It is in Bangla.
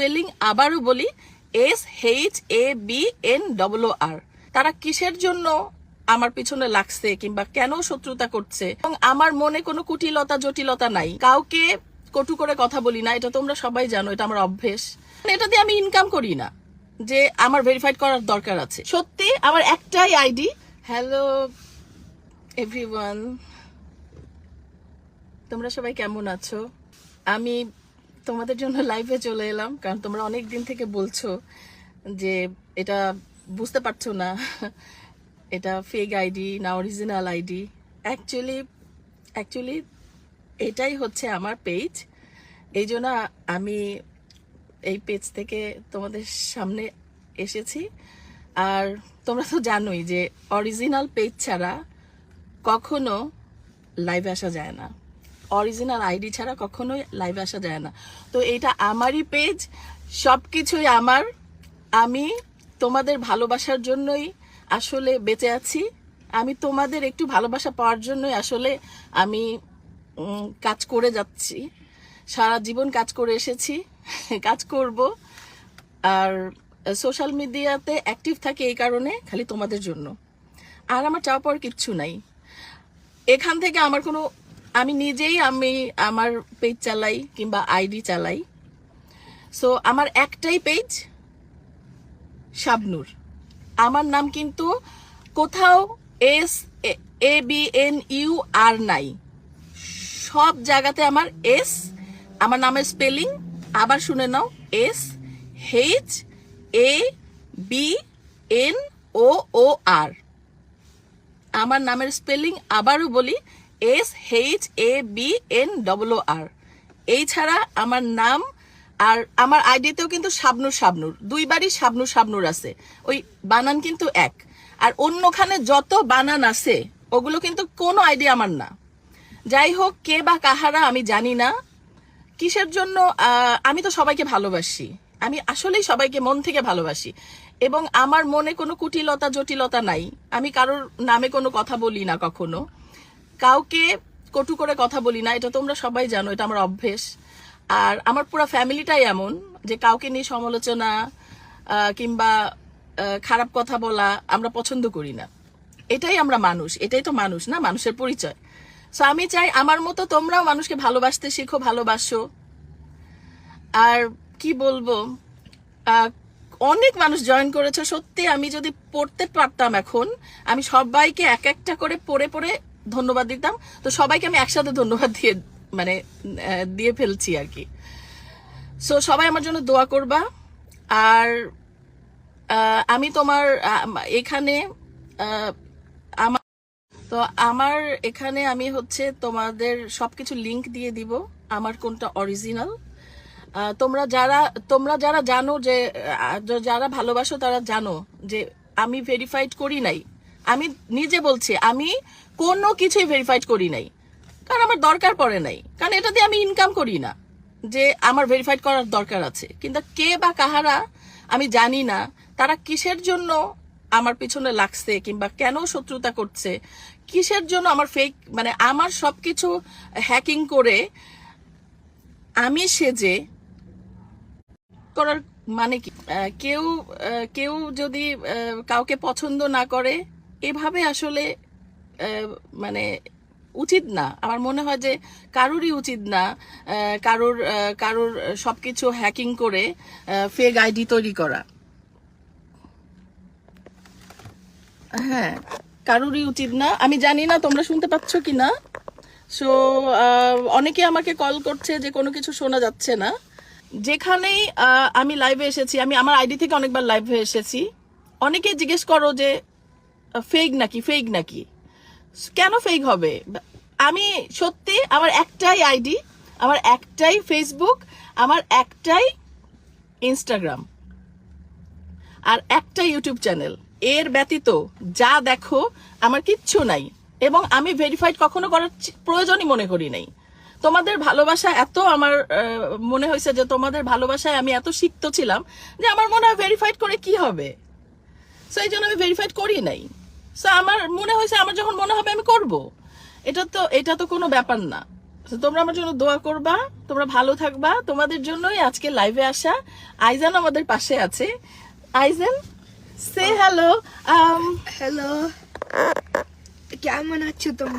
স্পেলিং আবারও বলি S H A B N double R তারা কিসের জন্য আমার পিছনে লাগছে কিংবা কেন শত্রুতা করছে? এবং আমার মনে কোনো কুটিলতা, জটিলতা নাই। কাউকে কটু করে কথা বলি না, এটা তোমরা সবাই জানো, এটা আমার অভ্যেস। এটা দিয়ে আমি ইনকাম করি না, যে আমার ভেরিফাইড করার দরকার আছে। সত্যি, আমার একটাই আইডি হ্যালো এভরিওয়ান তোমরা সবাই কেমন আছো? আমি তোমাদের জন্য লাইভে চলে এলাম, কারণ তোমরা অনেক দিন থেকে বলছো যে এটা বুঝতে পারছ না। এটা ফেক আইডি না অরিজিনাল আইডি অ্যাকচুয়ালি অ্যাকচুয়ালি এটাই হচ্ছে আমার পেজ এই জন্য আমি এই পেজ থেকে তোমাদের সামনে এসেছি। আর তোমরা তো জানোই যে অরিজিনাল পেজ ছাড়া কখনো লাইভে আসা যায় না। অরিজিনাল আইডি ছাড়া কখনোই লাইভে আসা যায় না। তো এটা আমারই পেজ সব কিছুই আমার। আমি তোমাদের ভালোবাসার জন্যই আসলে বেঁচে আছি। আমি তোমাদের একটু ভালোবাসা পাওয়ার জন্যই আসলে আমি কাজ করে যাচ্ছি। সারা জীবন কাজ করে এসেছি, কাজ করব। আর সোশ্যাল মিডিয়াতে অ্যাক্টিভ থাকে এই কারণে খালি তোমাদের জন্য। আর আমার চাওয়া পাওয়ার কিচ্ছু নাই। এখান থেকে আমার কোনো আমি নিজেই আমি আমার পেজ চালাই কিংবা আইডি চালাই। সো আমার একটাই পেজ শাবনুর। আমার নাম কিন্তু কোথাও S A B N U R নাই। সব জায়গাতে আমার এস আমার নামের স্পেলিং আবার শুনে নাও S H A B N O O R আমার নামের স্পেলিং আবারও বলি S H A B N double R এই ছাড়া আমার নাম আর আমার আইডিতেও কিন্তু শাবনুর শাবনুর। দুইবারই শাবনুর শাবনুর আছে। ওই বানান কিন্তু এক। আর অন্যখানে যত বানান আছে, ওগুলো কিন্তু কোনো আইডি আমার না। যাই হোক, কে বা কাহারা আমি জানি না। কিসের জন্য আমি তো সবাইকে ভালোবাসি। আমি আসলেই সবাইকে মন থেকে ভালোবাসি। এবং আমার মনে কোনো কুটিলতা, জটিলতা নাই। আমি কারোর নামে কোনো কথা বলি না কখনো। কাউকে কটু করে কথা বলি না, এটা তোমরা সবাই জানো, এটা আমার অভ্যেস। আর আমার পুরো ফ্যামিলিটাই এমন, যে কাউকে নিয়ে সমালোচনা কিংবা খারাপ কথা বলা আমরা পছন্দ করি না। এটাই আমরা মানুষ, এটাই তো মানুষ না, মানুষের পরিচয়। সো আমি চাই আমার মতো তোমরাও মানুষকে ভালোবাসতে শিখো, ভালোবাসো। আর কি বলব অনেক মানুষ জয়েন করেছে, সত্যি আমি যদি পড়তে পারতাম এখন, আমি সবাইকে এক একটা করে পড়ে পড়ে ধন্যবাদ দিতাম। তো সবাইকে আমি একসাথে ধন্যবাদ দিয়ে মানে দিয়ে ফেলছি আর কি। সো সবাই আমার জন্য দোয়া করবা। আর আমি তোমার এখানে আমার, তো আমার এখানে আমি হচ্ছে তোমাদের সবকিছু লিংক দিয়ে দিব। আমার কোনটা অরিজিনাল তোমরা যারা তোমরা যারা জানো যে যারা ভালোবাসো তারা জানো যে আমি ভেরিফাইড করি নাই। আমি নিজে বলছি, আমি কোনো কিছুই ভেরিফাইড করি নাই। কারণ আমার দরকার পড়ে নাই। কারণ এটা দিয়ে আমি ইনকাম করি না। যে আমার ভেরিফাইড করার দরকার আছে। কিন্তু কে বা কাহারা, আমি জানি না, তারা কিসের জন্য আমার পিছনে লাগছে কিংবা কেন শত্রুতা করছে, কিসের জন্য আমার ফেক মানে আমার সবকিছু হ্যাকিং করে আমি সেজে করার মানে কি? কেউ কেউ যদি কাউকে পছন্দ না করে এভাবে আসলে মানে উচিত না। আমার মনে হয় যে কারোরই উচিত না কারোর কারোর সবকিছু হ্যাকিং করে ফেক আইডি তৈরি করা। হ্যাঁ কারোরই উচিত না। আমি জানি না তোমরা শুনতে পাচ্ছ কি না। সো অনেকে আমাকে কল করছে যে কোনো কিছু শোনা যাচ্ছে না। যেখানেই আমি লাইভে এসেছি, আমি আমার আইডি থেকে অনেকবার লাইভে এসেছি। অনেকে জিজ্ঞেস করো যে ফেক নাকি ফেক নাকি? কেন ফেক হবে? আমি সত্যি আমার একটাই আইডি, আমার একটাই ফেসবুক আমার একটাই ইনস্টাগ্রাম আর একটা ইউটিউব চ্যানেল এর ব্যতীত যা দেখো আমার কিচ্ছু নাই, এবং আমি ভেরিফাইড কখনো করার প্রয়োজনই মনে করি নাই। তোমাদের ভালোবাসা এত আমার মনে হয়েছে যে তোমাদের ভালোবাসায় আমি এত সিক্ত ছিলাম যে আমার মনে হয় ভেরিফাইড করে কি হবে? সো এই জন্য আমি ভেরিফাইড করি নাই। আমার মনে হয়েছে আমার যখন মনে হবে আমি করব। এটা তো এটা তো কোনো ব্যাপার না। তোমরা আমার জন্য দোয়া করবা তোমরা ভালো থাকবা। তোমাদের জন্যই আজকে লাইভে আসা। আইজান আমাদের পাশে আছে। আইজান সে হ্যালো হ্যালো কেমন আছো তোমরা?